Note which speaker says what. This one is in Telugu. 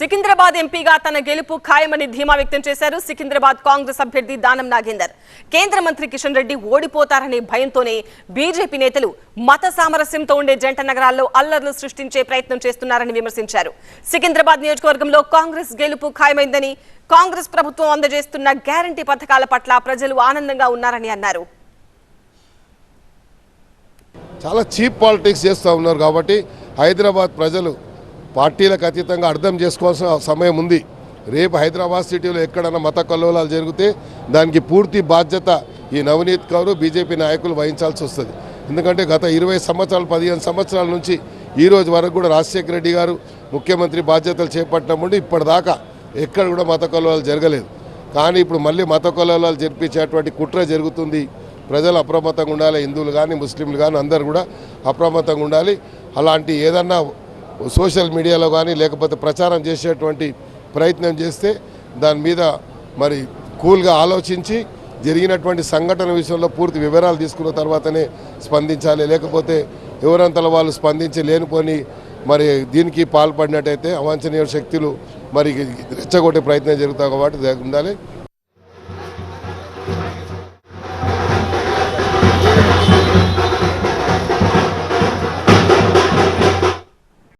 Speaker 1: సికింద్రాబాద్ ఎంపీగా తన గెలుపు ఖాయమని ధీమా వ్యక్తం చేశారు. సికింద్రాబాద్ కాంగ్రెస్ అభ్యర్థి దానం నాగేందర్. కేంద్ర మంత్రి కిషన్ రెడ్డి ఓడిపోతారనే భయంతోనే బీజేపీ నేతలు మత సామరస్యంతో ఉండే జంట నగరాల్లో అల్లర్లు సృష్టించే ప్రయత్నం చేస్తున్నారని విమర్శించారు. సికింద్రాబాద్ నియోజకవర్గంలో కాంగ్రెస్ గెలుపు ఖాయమైందని కాంగ్రెస్ ప్రభుత్వం అందజేస్తున్న గ్యారంటీ పథకాల పట్ల ప్రజలు ఆనందంగా ఉన్నారని అన్నారు.
Speaker 2: చాలా చీప్ పాలిటిక్స్ చేస్తూ ఉన్నారు కాబట్టి హైదరాబాద్ ప్రజలు పార్టీలకు అతీతంగా అర్థం చేసుకోవాల్సిన సమయం ఉంది. రేపు హైదరాబాద్ సిటీలో ఎక్కడైనా మత కల్లోలాలు జరిగితే దానికి పూర్తి బాధ్యత ఈ నవనీత్ కౌరు బీజేపీ నాయకులు వహించాల్సి వస్తుంది. ఎందుకంటే గత ఇరవై సంవత్సరాలు పదిహేను సంవత్సరాల నుంచి ఈ రోజు వరకు కూడా రాజశేఖర రెడ్డి గారు ముఖ్యమంత్రి బాధ్యతలు చేపట్టినప్పుడు నుండి ఇప్పటిదాకా ఎక్కడ కూడా మత కల్లోలాలు జరగలేదు. కానీ ఇప్పుడు మళ్ళీ మత కల్లోలాలు జరిపించేటువంటి కుట్ర జరుగుతుంది. ప్రజలు అప్రమత్తంగా ఉండాలి హిందువులు కానీ ముస్లింలు కానీ అందరు కూడా అప్రమత్తంగా ఉండాలి. అలాంటి ఏదన్నా సోషల్ మీడియాలో కానీ లేకపోతే ప్రచారం చేసేటువంటి ప్రయత్నం చేస్తే దాని మీద మరి కూల్గా ఆలోచించి జరిగినటువంటి సంఘటన విషయంలో పూర్తి వివరాలు తీసుకున్న తర్వాతనే స్పందించాలి. లేకపోతే ఎవరంతల వాళ్ళు స్పందించి లేనిపోని మరి దీనికి పాల్పడినట్టయితే అవాంఛనీయ శక్తులు మరి రెచ్చగొట్టే ప్రయత్నం జరుగుతాయి కాబట్టి ఉండాలి.